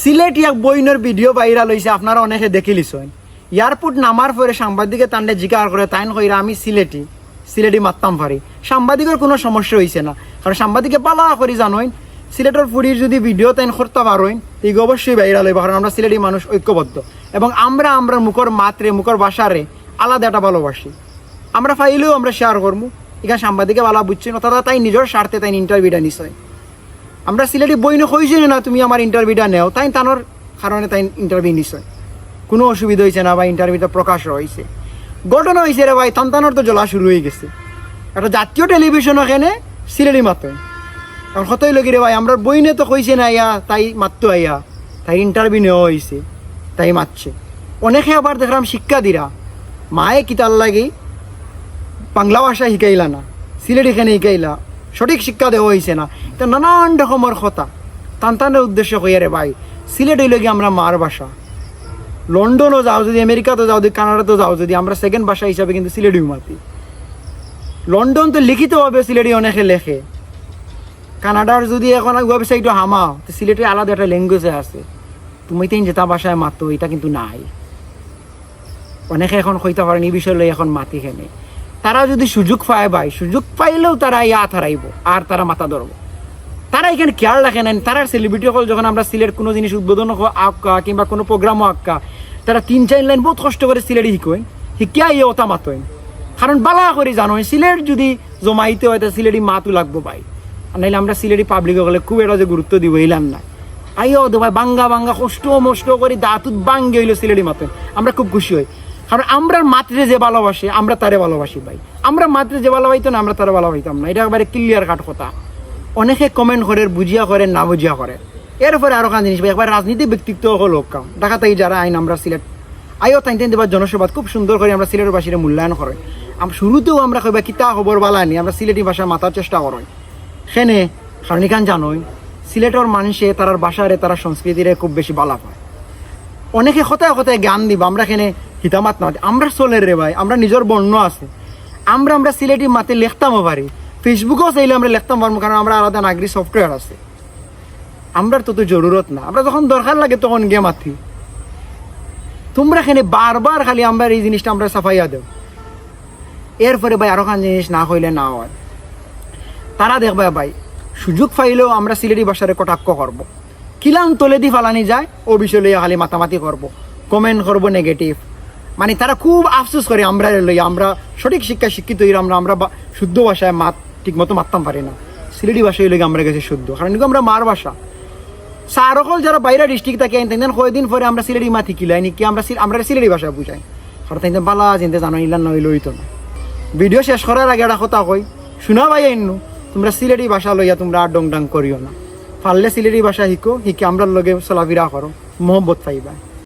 সিলেট এক বইনের video viral হয়েছে আপনারা অনেকে দেখিলিছেন এয়ারপোর্ট নামার পরে সাংবাদিকে তান্ডে জিজ্ঞাসা করে তাইন কইরা, আমি সিলেটি সিলেটি মারতাম পারি সাংবাদিকের কোনো সমস্যা হয়েছে না। কারণ সাংবাদিকে পালা করি জানোই সিলেটের ফুড়ির যদি ভিডিও তাইন করতে পারোইন এই অবশ্যই ভাইরাল হইব কারণ আমরা সিলেটি মানুষ ঐক্যবদ্ধ। এবং আমরা আমরা মুখর মাত্রে মুখর ভাষারে আলাদা একটা ভালোবাসি। আমরা ফাইলেও আমরা শেয়ার করব এখানে সাংবাদিকে ভালো বুঝছি না তাই নিজের স্বার্থে তাই ইন্টারভিউটা নিশ্চয় আমরা সিলেটি বই কইছি না, তুমি আমার ইন্টারভিউটা নেও। তাই তানোর কারণে তাই ইন্টারভিউ নিশ্চয় কোনো অসুবিধা হয়েছে না বা ইন্টারভিউটা প্রকাশ হয়েছে ঘটনা হয়েছে রে ভাই, তান্তানোর তো জ্বলা শুরু হয়ে গেছে। একটা জাতীয় টেলিভিশন ওখানে সিলেটি মাত্র এখন কতই লগি রে ভাই, আমরা বইনে তো কইছে না ইয়া, তাই মাত্র আইয়া তাই ইন্টারভিউ নেওয়া হয়েছে তাই মাতছে। অনেকে আবার দেখলাম শিক্ষা দিরা। মায়ে কিতার লাগি বাংলা ভাষা শিকাইলা না, সিলেট এখানে শিকাইলা। সঠিক শিক্ষা দেওয়া হয়েছে না। তো নানান রকমের কথা। তান্তানের উদ্দেশ্য কইয়ারে ভাই সিলেট হইলে গিয়ে আমরা মার ভাষা লন্ডনও যাও যদি আমেরিকাতে যাও যদি, কানাডাতেও যাও যদি, আমরা সেকেন্ড ভাষা হিসাবে কিন্তু সিলেটি মাতি। লন্ডন তো লিখিতভাবে সিলেটি অনেকে লেখে। কানাডার যদি এখন ওয়েবসাইটও হামাও, তো সিলেটের আলাদা একটা ল্যাঙ্গুয়েজে আছে। তুমি তিন যেটা ভাষায় মাতো, এটা কিন্তু নাই। অনেকে এখন কইতে পারেন, এই বিষয় লই এখন মাতি খেনে তারা যদি সুযোগ পায় ভাই, সুযোগ পাইলেও তারা ইয়া হারাইব, আর তারা মাথা ধরব। তারা এখানে খেয়াল রাখে নেন তারা সেলিব্রিটি হল যখন আমরা সিলেট কোনো জিনিস উদ্বোধন আঁকা, কিংবা কোনো প্রোগ্রামও আঁকা, তারা তিন, চার লাইন বহুত কষ্ট করে সিলেটে শিকিয়া ইয়ে ওটা মাতোয়। কারণ বালা করে জানো সিলেট যদি জমাইতে হয়, তা সিলেটি মাতু লাগবো ভাই। নাইলে আমরা সিলেটি পাবলিক হলে খুব এটা যে গুরুত্ব দিব এলাম না। আইও তো ভাই, বাঙ্গা বাঙ্গা, কষ্ট, মষ্ট করে দাঁতুত বাঙ্গে হইল সিলেটি মাতোয়। আমরা খুব খুশি হই। কারণ আমরা মাতৃ যে ভালোবাসি, আমরা তারে ভালোবাসি ভাই। আমরা মাতৃ যে ভালোবাসিতো না, আমরা তারে ভালোবাসিতাম না। এটা একবারে ক্লিয়ার কাট কথা। অনেকে কমেন্ট করে, বুঝিয়া করে, না বুঝিয়া করে। এরপরে আরও কান জিনিস ভাই, একবার রাজনীতি ব্যক্তিত্ব হলো কাম। ঢাকা থেকে যারা আইন, আমরা সিলেট আইও তাই তাই দেবার জনসভাত খুব সুন্দর করে আমরা সিলেটের বাসীরা মূল্যায়ন করে। শুরুতেও আমরা কইবা কিতা খবর বালানি আমরা সিলেটি ভাষা মাতার চেষ্টা করি। সেনে কারণ এখান জানোই, সিলেটের মানুষে তারার ভাষারে তারা সংস্কৃতিরে খুব বেশি বালা পায়। অনেকে কথায় কথায় জ্ঞান দিব, আমরা এখানে হিতামাত না আমরা চলে রে ভাই, আমরা নিজের বর্ণ আছে। আমরা আমরা সিলেটি মাতে লিখতামও পারি। ফেসবুকেও চাইলে আমরা লিখতাম পারব কারণ আমরা আলাদা নাগরিক সফটওয়্যার আছে। আমরা তো তো জরুরত না। আমরা যখন দরকার লাগে তখন গিয়ে মাতি। তোমরা এখানে বারবার খালি আমরা এই জিনিসটা আমরা সাফাইয়া দেব এরপরে ভাই আরও খান জিনিস না হইলে না হয়। তারা দেখবে ভাই, সুযোগ পাইলেও আমরা সিলেটি ভাষারে কটাক্ষ করব। কিলাম তলে দি ফালানি যায় ও বিষয় লইয়া খালি মাতামাতি করব। কমেন্ট করব নেগেটিভ মানে তারা খুব আফসোস করে, আমরা লইয়া আমরা সঠিক শিক্ষা শিক্ষিত হই আমরা আমরা শুদ্ধ ভাষায় মাত ঠিক মতো মারতাম পারি না। সিলেটি ভাষায় লইয়া আমরা গেছে শুদ্ধ। কারণ আমরা মার ভাষা। সারকল যারা বাইরে ডিস্ট্রিক্ট থাকে তাই কয়দিন পরে আমরা সিলেটি মাতি কিলাই নাকি আমরা আমরা সিলেটি ভাষা বুঝাই। কারণ তাই বালা চিন্তা জানো, ইলান নই লইতো না। ভিডিও শেষ করার আগে একটা কথা কই, শোনা ভাই আইনু তোমরা সিলেটি ভাষা লইয়া তোমরা আর ডং ডাং করিও না। পারলে সিলেটি ভাষা শিখো, শিখে আমরা লগে চলাফেরা করো। মহব্বত পাইবা।